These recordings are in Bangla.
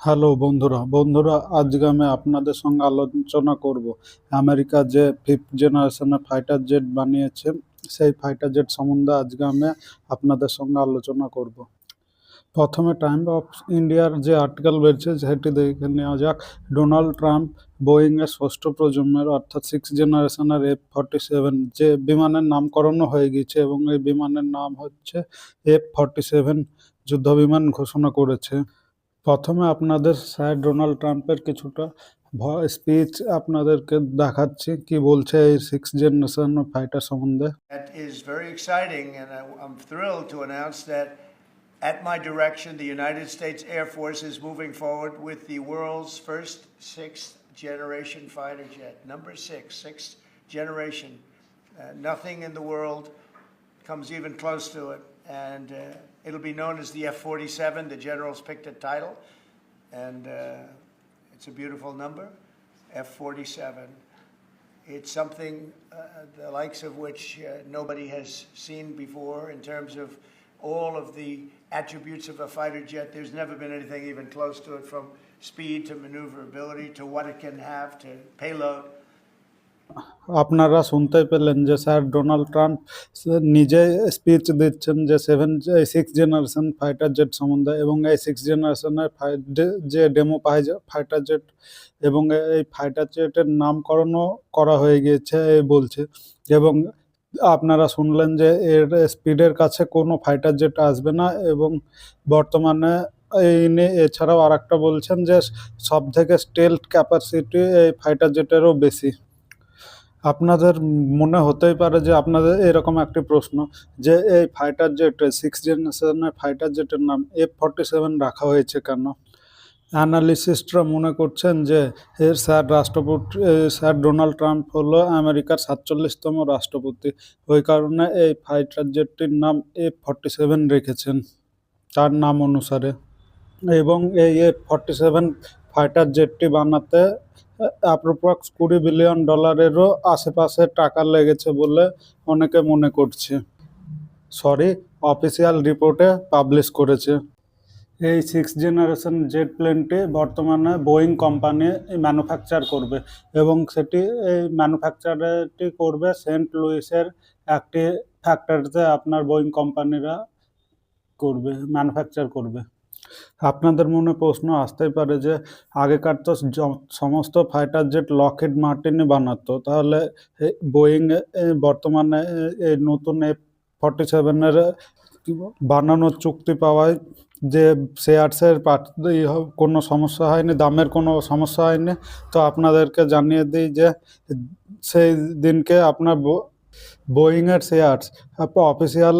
হ্যালো বন্ধুরা বন্ধুরা, আজকে আমি আপনাদের সঙ্গে আলোচনা করব। আমেরিকা যে ফিফথ জেনারেশনের ফাইটার জেট বানিয়েছে, সেই ফাইটার জেট সম্বন্ধে আজকে আমি আপনাদের সঙ্গে আলোচনা করব। প্রথমে টাইম অফ ইন্ডিয়ার যে আর্টিকেল বেরছে সেটি দেখে নেওয়া যাক। ডোনাল্ড ট্রাম্প বোয়িংয়ের ষষ্ঠ প্রজন্মের, অর্থাৎ সিক্স জেনারেশনের এফ ফর্টি সেভেন যে বিমানের নামকরণও হয়ে গেছে এবং এই বিমানের নাম হচ্ছে এফ ফর্টি সেভেন যুদ্ধ বিমান ঘোষণা করেছে। প্রথমে আপনাদের স্যার ডোনাল্ড ট্রাম্পের কিছুটা স্পিচ আপনাদেরকে দেখাচ্ছি কি বলছে এই সিক্স জেনারেশন ফাইটার সম্বন্ধে That is very exciting, and I, I'm thrilled to announce that at my direction, the United States Air Force is moving forward with the world's first sixth generation fighter jet. Number six, sixth generation. Uh, nothing in the world comes even close to it, and uh, it'll be known as the F 47. The generals picked a title, and uh, it's a beautiful number F 47. It's something uh, the likes of which uh, nobody has seen before in terms of all of the attributes of a fighter jet. There's never been anything even close to it from speed to maneuverability to what it can have to payload. আপনারা শুনতেই পেলেন যে স্যার ডোনাল্ড ট্রাম্প নিজে স্পিচ দিচ্ছেন যে seven six generation fighter jet সম্বন্ধে এবং এই সিক্স জেনারেশনের যে ডেমো ফাইটার জেট এবং এই ফাইটার জেটের নামকরণও করা হয়ে গিয়েছে এই বলছে। এবং আপনারা শুনলেন যে এর স্পিডের কাছে কোনো ফাইটার জেট আসবে না এবং বর্তমানে এই নিয়ে এছাড়াও আর একটা বলছেন যে সব থেকে স্টেল ক্যাপাসিটি এই ফাইটার জেটেরও বেশি। আপনাদের মনে হতেই পারে যে আপনাদের এরকম একটি প্রশ্ন যে এই ফাইটার জেট সিক্স জেনারেশনের ফাইটার জেটের নাম এফ ফর্টি সেভেন রাখা হয়েছে কেন? অ্যানালিসিস্টরা মনে করছেন যে এর স্যার রাষ্ট্রপতি স্যার ডোনাল্ড ট্রাম্প হলো আমেরিকার সাতচল্লিশতম রাষ্ট্রপতি। ওই কারণে এই ফাইটার জেটটির নাম এফ ফর্টি সেভেন রেখেছেন। তার নাম অনুসারে। এবং এই এফ ফর্টি সেভেন ফাইটার জেটটি বানাতে অ্যাপ্রোপ্রক্স কুড়ি বিলিয়ন ডলারেরও আশেপাশে টাকা লেগেছে বলে অনেকে মনে করছে। সরি, অফিসিয়াল রিপোর্টে পাবলিশ করেছে। এই সিক্স জেনারেশন জেট প্লেনটি বর্তমানে বোয়িং কোম্পানি ম্যানুফ্যাকচার করবে এবং সেটি, এই ম্যানুফ্যাকচারটি করবে সেন্ট লুইসের একটি ফ্যাক্টরিতে আপনার বোয়িং কোম্পানিরা করবে, ম্যানুফ্যাকচার করবে। আপনাদের মনে প্রশ্ন আসতেই পারে যে আগেকার তো সমস্ত ফাইটার জেট লকহিড মার্টিনই বানাতো। তাহলে বোয়িং বর্তমানে এই নতুন এফ ফর্টি সেভেনের বানানোর চুক্তি পাওয়ায় যে শেয়ারসের কোনো সমস্যা হয়নি দামের কোনো সমস্যা হয়নি। তো আপনাদেরকে জানিয়ে দিই যে সেই দিনকে আপনার বোয়িংয়ের শেয়ার্স অফিসিয়াল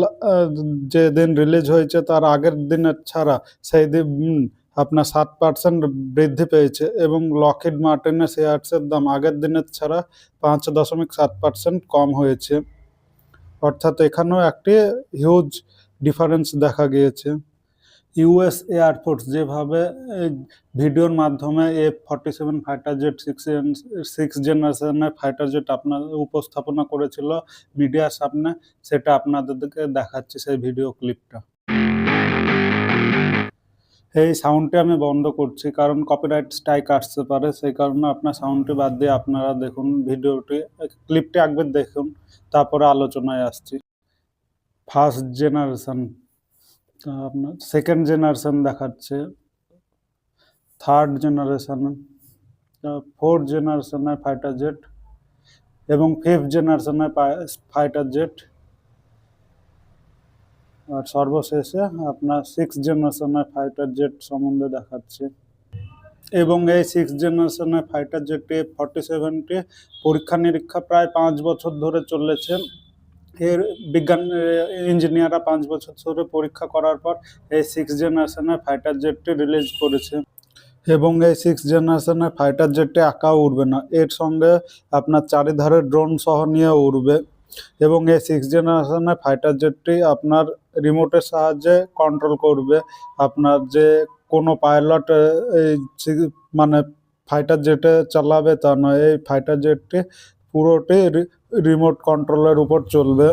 যে দিন রিলিজ হয়েছে তার আগের দিনের ছাড়া, সেই দিন আপনার সাত পার্সেন্ট বৃদ্ধি পেয়েছে এবং লকহিড মার্টিনের শেয়ার্সের দাম আগের দিনের ছাড়া পাঁচ দশমিক সাত পার্সেন্ট কম হয়েছে। অর্থাৎ এখানেও একটি হিউজ ডিফারেন্স দেখা গিয়েছে। ইউএস এয়ারফোর্স যেভাবে ভিডিওর মাধ্যমে F forty seven fighter jet, six six জেনারেশনের ফাইটার জেট আপনার উপস্থাপনা করেছিল মিডিয়ার সামনে, সেটা আপনাদেরকে দেখাচ্ছি সেই ভিডিও ক্লিপটা। এই সাউন্ডটি আমি বন্ধ করছি, কারণ কপিরাইট স্ট্রাইক আসতে পারে, সেই কারণে আপনার সাউন্ডটি বাদ দিয়ে আপনারা দেখুন ভিডিওটি, ক্লিপটি একবার দেখুন, তারপরে আলোচনায় আসছি। First generation. আপনার সেকেন্ড জেনারেশন দেখাচ্ছে। থার্ড জেনারেশন ফোর্থ জেনারেশনের ফাইটার জেট এবং ফিফথ জেনারেশনের ফাইটার জেট আর সর্বশেষে আপনার সিক্স জেনারেশনের ফাইটার জেট সম্বন্ধে দেখাচ্ছে। এবং এই সিক্স জেনারেশনের ফাইটার জেটটি ফর্টি সেভেনটি পরীক্ষা নিরীক্ষা প্রায় পাঁচ বছর ধরে চলেছে। এর বিজ্ঞান ইঞ্জিনিয়াররা পাঁচ বছর ধরে পরীক্ষা করার পর এই সিক্স জেনারেশনের ফাইটার জেটটি রিলিজ করেছে। এবং এই সিক্স জেনারেশনের ফাইটার জেটটি একাও উড়বে না। এর সঙ্গে আপনার চারিধারে ড্রোন সহ নিয়ে উড়বে। এবং এই সিক্স জেনারেশনের ফাইটার জেটটি আপনার রিমোটের সাহায্যে কন্ট্রোল করবে। আপনার যে কোনো পাইলট এই মানে ফাইটার জেটে চালাবে তা নয়। এই ফাইটার জেটটি পুরোটি রিমোট কন্ট্রোলের উপর চলবে।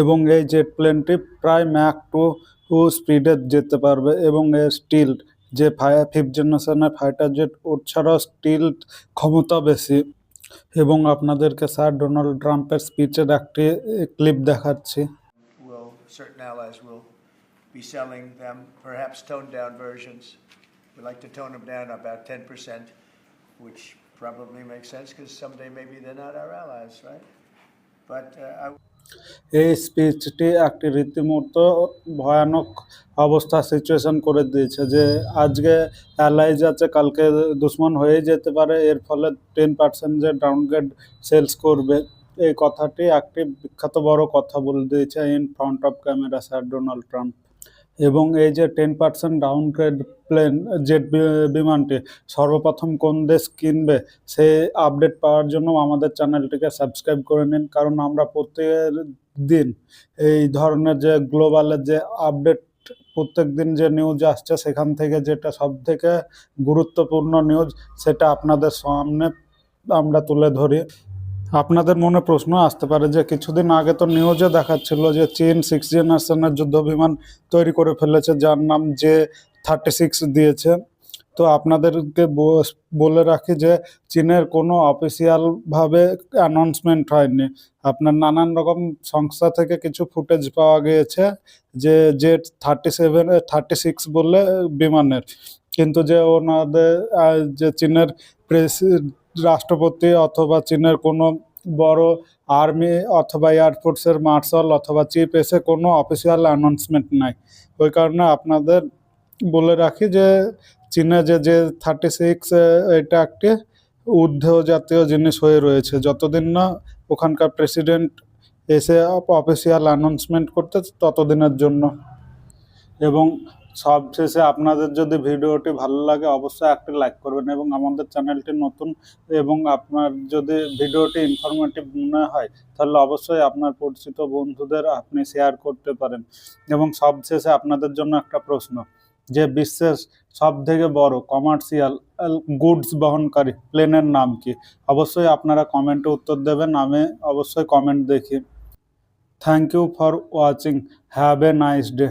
এবং এই জেট প্লেনটি প্রায় ম্যাক টু টু স্পিডে যেতে পারবে এবং এর স্টিল যে ফায়ার ফিফথ জেনারেশনের ফাইটার জেট ওর ছাড়াও স্টিল ক্ষমতা বেশি। এবং আপনাদেরকে স্যার ডোনাল্ড ট্রাম্পের স্পিচের একটি ক্লিপ দেখাচ্ছি। Be selling them, perhaps toned down versions. We like to tone them down about ten percent, which probably makes sense because someday maybe they're not our allies, right? But uh, I এই স্পিচটি একটি রীতিমতো ভয়ানক অবস্থা সিচুয়েশন করে দিয়েছে যে আজকে অ্যালাইজ আছে কালকে দুশ্মন হয়ে যেতে পারে এর ফলে টেন পার্সেন্ট যে ডাউনগ্রেড সেলস করবে এই কথাটি একটি বিখ্যাত বড় কথা বলে দিয়েছে in front of camera sir Donald Trump এবং এই যে ten percent downgrade plane jet বিমানটি সর্বপ্রথম কোন দেশ কিনবে, সেই আপডেট পাওয়ার জন্য আমাদের চ্যানেলটিকে সাবস্ক্রাইব করে নিন। কারণ আমরা প্রত্যেক দিন এই ধরনের যে গ্লোবালের যে আপডেট প্রত্যেক দিন যে নিউজ আসছে, সেখান থেকে যেটা সব থেকে গুরুত্বপূর্ণ নিউজ সেটা আপনাদের সামনে আমরা তুলে ধরি। আপনাদের মনে প্রশ্ন আসতে পারে যে কিছুদিন আগে তো নিউজে দেখাচ্ছিল যে চীন সিক্স জেনারেশনের যুদ্ধ বিমান তৈরি করে ফেলেছে, যার নাম যে থার্টি সিক্স দিয়েছে। তো আপনাদেরকে বলে রাখি যে চীনের কোনো অফিসিয়ালভাবে অ্যানাউন্সমেন্ট হয়নি। আপনার নানান রকম সংস্থা থেকে কিছু ফুটেজ পাওয়া গিয়েছে যে যে থার্টি সেভেন থার্টি সিক্স বলে বিমানের। কিন্তু যে ওনাদের যে চীনের প্রেস, রাষ্ট্রপতি অথবা চীনের কোনো বড় আর্মি অথবা এয়ারফোর্সের মার্শাল অথবা চিফ এসে কোনো অফিসিয়াল অ্যানাউন্সমেন্ট নাই। ওই কারণে আপনাদের বলে রাখি যে, চীনে যে যে থার্টি সিক্স এটা একটি ঊর্ধ্ব জাতীয় জিনিস হয়ে রয়েছে। যতদিন না ওখানকার প্রেসিডেন্ট এসে অফিসিয়াল অ্যানাউন্সমেন্ট করতে, ততদিনের জন্য। এবং সবশেষে আপনাদের যদি ভিডিওটি ভালো লাগে, অবশ্যই একটি লাইক করবেন এবং আমাদের চ্যানেলটি নতুন এবং আপনার যদি ভিডিওটি ইনফরমেটিভ মনে হয়, তাহলে অবশ্যই আপনার পরিচিত বন্ধুদের আপনি শেয়ার করতে পারেন। এবং সবশেষে আপনাদের জন্য একটা প্রশ্ন, যে বিশ্বের সব থেকে বড় কমার্শিয়াল গুডস বহনকারী প্লেনের নাম কি? অবশ্যই আপনারা কমেন্টে উত্তর দেবেন, আমি অবশ্যই কমেন্ট দেখি। Thank you for watching have a nice day